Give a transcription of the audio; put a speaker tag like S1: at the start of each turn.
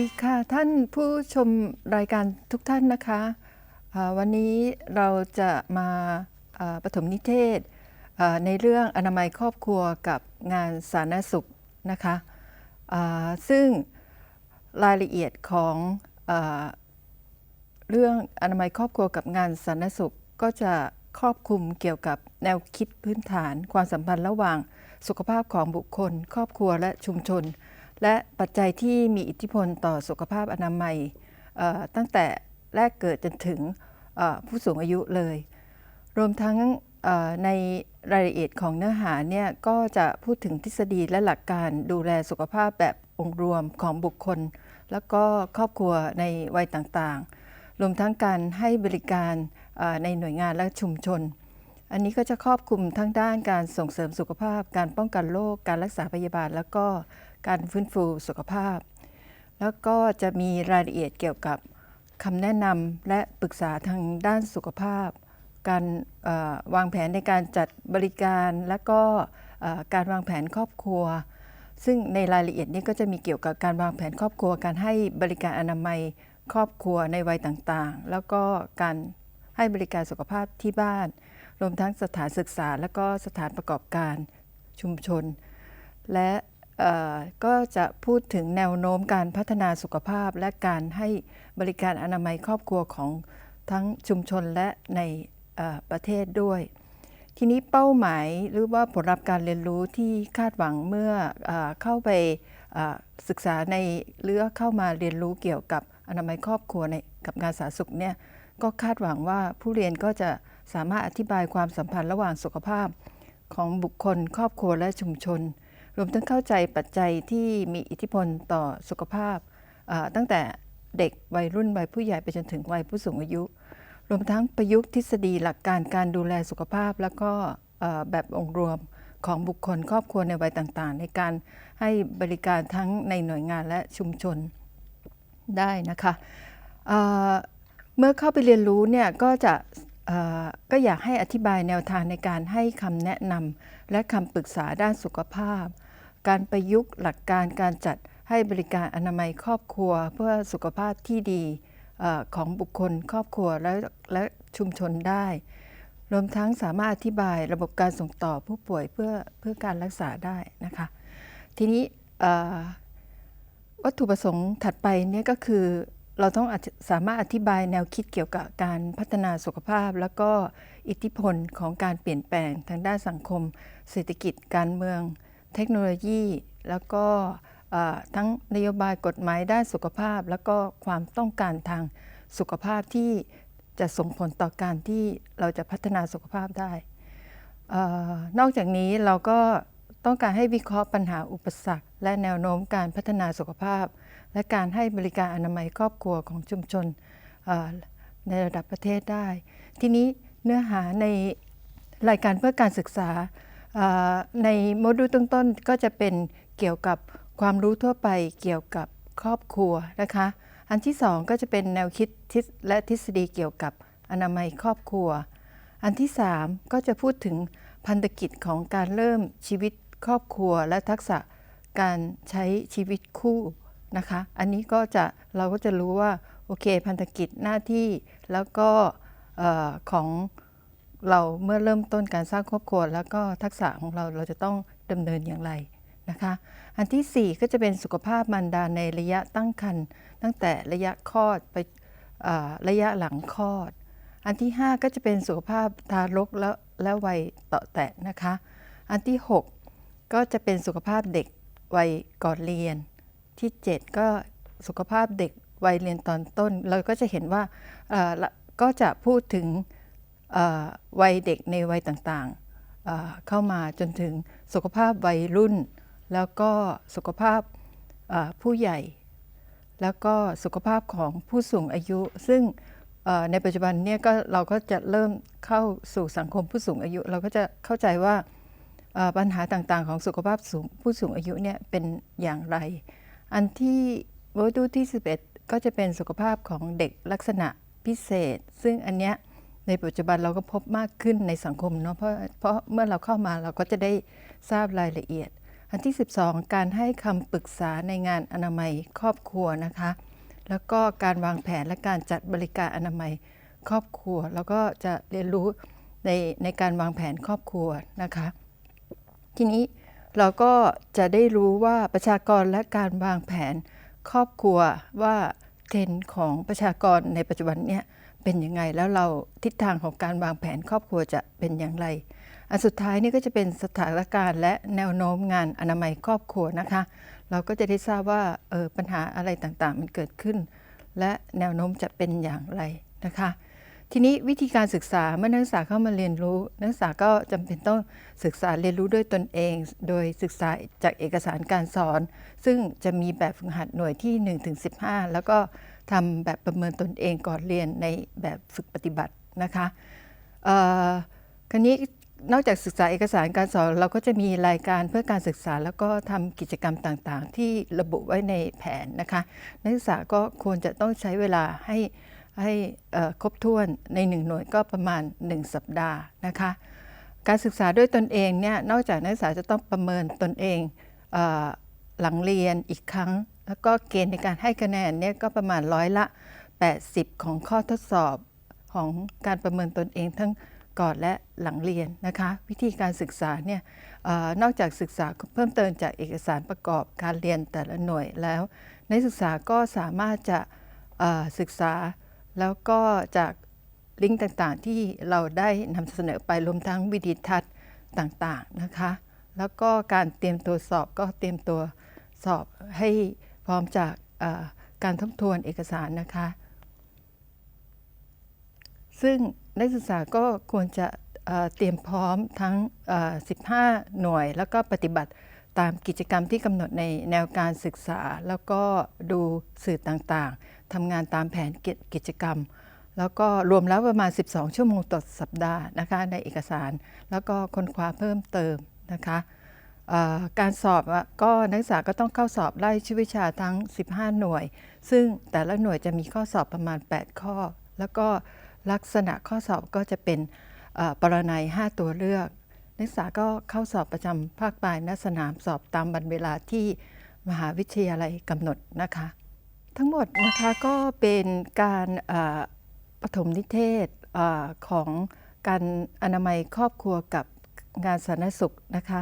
S1: ดีค่ะท่านผู้ชมรายการทุกท่านนะคะวันนี้เราจะมาปฐมนิเทศในเรื่องอนามัยครอบครัวกับงานสาธารณสุขนะคะซึ่งรายละเอียดของอเรื่องอนามัยครอบครัวกับงานสาธารณสุขก็จะครอบคลุมเกี่ยวกับแนวคิดพื้นฐาน ความสัมพันธ์ระหว่างสุขภาพของบุคคล ครอบครัวและชุมชน และปัจจัยที่มีอิทธิพลต่อสุขภาพอนามัยตั้งแต่แรกเกิดจนถึงผู้สูงอายุเลย รวมทั้งในรายละเอียดของเนื้อหาเนี่ยก็จะพูดถึงทฤษฎีและหลักการดูแลสุขภาพแบบองค์รวมของบุคคล แล้วก็ครอบครัวในวัยต่างๆ รวมทั้งการให้บริการในหน่วยงานและชุมชน อันนี้ก็จะครอบคลุมทั้งด้านการส่งเสริมสุขภาพ การป้องกันโรคการรักษาพยาบาล แล้วก็ การฟื้นฟูสุขภาพ แล้วก็จะมีรายละเอียดเกี่ยวกับคำแนะนำและปรึกษาทางด้านสุขภาพ การวางแผนในการจัดบริการ และก็การวางแผนครอบครัว ซึ่งในรายละเอียดนี้ก็จะมีเกี่ยวกับการวางแผนครอบครัว การให้บริการอนามัยครอบครัวในวัยต่างๆ แล้วก็การให้บริการสุขภาพที่บ้าน รวมทั้งสถานศึกษา และก็สถานประกอบการชุมชน และ ก็จะพูดถึงแนวโน้มการพัฒนาสุขภาพ และการให้บริการอนามัยครอบครัวของทั้งชุมชนและในประเทศด้วย ทีนี้เป้าหมายหรือว่าผลลัพธ์การเรียนรู้ที่คาดหวังเมื่อเอเข้าไปศึกษาในหรือเข้ามาเรียนรู้เกี่ยวกับอนามัยครอบครัวในกับงานสาธารณสุขเนี่ยก็คาดหวังว่าผู้เรียนก็จะสามารถอธิบายความสัมพันธ์ระหว่างสุขภาพของบุคคลครอบครัวและชุมชน รวมทั้งเข้าใจปัจจัยที่มีอิทธิพลต่อสุขภาพ ตั้งแต่เด็กวัยรุ่นวัยผู้ใหญ่ไปจนถึงวัยผู้สูงอายุ รวมทั้งประยุกต์ทฤษฎีหลักการการดูแลสุขภาพ แล้วก็แบบองค์รวมของบุคคลครอบครัวในวัยต่างๆ ในการให้บริการทั้งในหน่วยงานและชุมชนได้นะคะเเมื่อเข้าไปเรียนรู้เนี่ยก็จะก็อยากให้อธิบายแนวทางในการให้คำแนะนำและคำปรึกษาด้านสุขภาพ การประยุกต์หลักการการจัดให้บริการอนามัยครอบครัว เพื่อสุขภาพที่ดีอของบุคคลครอบครัวและและชุมชนได้ รวมทั้งสามารถอธิบายระบบการส่งต่อผู้ป่วยเพื่อเพื่อการรักษาได้นะคะ ทีนี้วัตถุประสงค์ถัดไปเนี่ยก็คือเราต้องสามารถอธิบายแนวคิดเกี่ยวกับการพัฒนาสุขภาพ แล้วก็อิทธิพลของการเปลี่ยนแปลงทางด้านสังคม เศรษฐกิจการเมือง เทคโนโลยี แล้วก็ทั้งนโยบายกฎหมายด้านสุขภาพ แล้วก็ความต้องการทางสุขภาพที่จะส่งผลต่อการที่เราจะพัฒนาสุขภาพได้อนอกจากนี้เราก็ต้องการให้วิเคราะห์ปัญหาอุปสรรค และแนวโน้มการพัฒนาสุขภาพ และการให้บริการอนามัยครอบครัวของชุมชนในระดับประเทศได้ ทีนี้เนื้อหาในรายการเพื่อการศึกษา ในโมดูลต้นๆก็จะเป็นเกี่ยวกับความรู้ทั่วไปเกี่ยวกับครอบครัวนะคะ อันที่สองก็จะเป็นแนวคิดทฤษและทฤษฎีเกี่ยวกับอนามัยครอบครัว อันที่สามก็จะพูดถึงพันธกิจของการเริ่มชีวิตครอบครัว และทักษะการใช้ชีวิตคู่นะคะ อันนี้ก็จะเราก็จะรู้ว่าโอเค พันธกิจหน้าที่แล้วก็ออของ เราเมื่อเริ่มต้นการสร้างครอบครัว แล้วก็ทักษะของเราเราจะต้องดำเนินอย่างไรนะคะอันที่ 4 ก็จะเป็นสุขภาพมารดาในระยะตั้งครรภ์ตั้งแต่ระยะคลอดไประยะหลังคลอด อันที่ 5 ก็จะเป็นสุขภาพทารกและและวัยต่อแตะนะคะ อันที่ 6 ก็จะเป็นสุขภาพเด็กวัยก่อนเรียน ที่ 7 ก็สุขภาพเด็กวัยเรียนตอนต้น เราก็จะเห็นว่าก็จะพูดถึง วัยเด็กในวัยต่างๆเเข้ามาจนถึงสุขภาพวัยรุ่น แล้วก็สุขภาพผู้ใหญ่ แล้วก็สุขภาพของผู้สูงอายุ ซึ่งในปัจจุบันเนี่ยก็เราก็จะเริ่มเข้าสู่สังคมผู้สูงอายุ เราก็จะเข้าใจว่าปัญหาต่างๆ ของสุขภาพสูงผู้สูงอายุเนี่ยเป็นอย่างไร อันที่โมดูที่ 11 ก็จะเป็นสุขภาพของเด็กลักษณะพิเศษ ซึ่งอันเนี้ย ในปัจจุบันเราก็พบมากขึ้นในสังคมเนาะเพราะเพราะเมื่อเราเข้ามาเราก็จะได้ทราบรายละเอียด อันที่ 12 การให้คำปรึกษาในงานอนามัยครอบครัวนะคะ แล้วก็การวางแผนและการจัดบริการอนามัยครอบครัว แล้วก็จะเรียนรู้ในในการวางแผนครอบครัวนะคะ ทีนี้เราก็จะได้รู้ว่าประชากรและการวางแผนครอบครัวว่าเทรนของประชากรในปัจจุบันเนี่ย เป็นยังไง แล้วเราทิศทางของการวางแผนครอบครัวจะเป็นอย่างไร อันสุดท้ายนี่ก็จะเป็นสถานการณ์และแนวโน้มงานอนามัยครอบครัวนะคะ เราก็จะได้ทราบว่าเออปัญหาอะไรต่างๆ มันเกิดขึ้น และแนวโน้มจะเป็นอย่างไรนะคะ ทีนี้วิธีการศึกษาเมื่อนักศึกษาเข้ามาเรียนรู้ นักศึกษาก็จำเป็นต้องศึกษาเรียนรู้ด้วยตนเอง โดยศึกษาจากเอกสารการสอน ซึ่งจะมีแบบฝึกหัดหน่วยที่1ถึง15 แล้วก็ ทำแบบประเมินตนเองก่อนเรียนในแบบฝึกปฏิบัตินะคะคราวนี้นอกจากศึกษาเอกสารการสอนเราก็จะมีรายการเพื่อการศึกษาแล้วก็ทำกิจกรรมต่างๆ ที่ระบุไว้ในแผนนะคะนักศึกษาก็ควรจะต้องใช้เวลาให้ให้ครบถ้วนในหนึ่งหน่วยก็ประมาณ 1 สัปดาห์นะคะการศึกษาด้วยตนเองเนี่ยนอกจากนักศึกษาจะต้องประเมินตนเองเอหลังเรียนอีกครั้ง แล้วก็เกณฑ์ในการให้คะแนนเนี่ยก็ประมาณร้อยละ 80 ของข้อทดสอบของการประเมินตนเองทั้งก่อนและหลังเรียนนะคะ วิธีการศึกษาเนี่ยออนอกจากศึกษาเพิ่มเติมจากเอกสารประกอบการเรียนแต่ละหน่วยแล้วนักศึกษาก็สามารถจะศึกษาแล้วก็จากลิงก์ต่างๆ ที่เราได้นำเสนอไปรวมทั้งวิดีทัศน์ต่างๆนะคะ แล้วก็การเตรียมตัวสอบก็เตรียมตัวสอบให้ ร้อมจากการทบทวนเอกสารนะคะ ซึ่งนักศึกษาก็ควรจะเเตรียมพร้อมทั้ง 15 หน่วย แล้วก็ปฏิบัติตามกิจกรรมที่กำหนดในแนวการศึกษา แล้วก็ดูสื่อต่างๆทำงานตามแผนกิกิจกรรม แล้วก็รวมแล้วประมาณ 12 ชั่วโมงต่อสัปดาห์นะคะในเอกสาร แล้วก็ค้นคว้าเพิ่มเติมนะคะ การสอบก็นักศึกษาก็ต้องเข้าสอบไล่ชื่อวิชาทั้ง 15 หน่วย ซึ่งแต่ละหน่วยจะมีข้อสอบประมาณ 8 ข้อ แล้วก็ลักษณะข้อสอบก็จะเป็นปรนัย 5 ตัวเลือก นักศึกษาก็เข้าสอบประจำภาคปลายณสนามสอบตามวันเวลาที่มหาวิทยาลัยกำหนดนะคะ ทั้งหมดนะคะก็เป็นการปฐมนิเทศอของการอนามัยครอบครัวกับงานสาธารณสุขนะคะ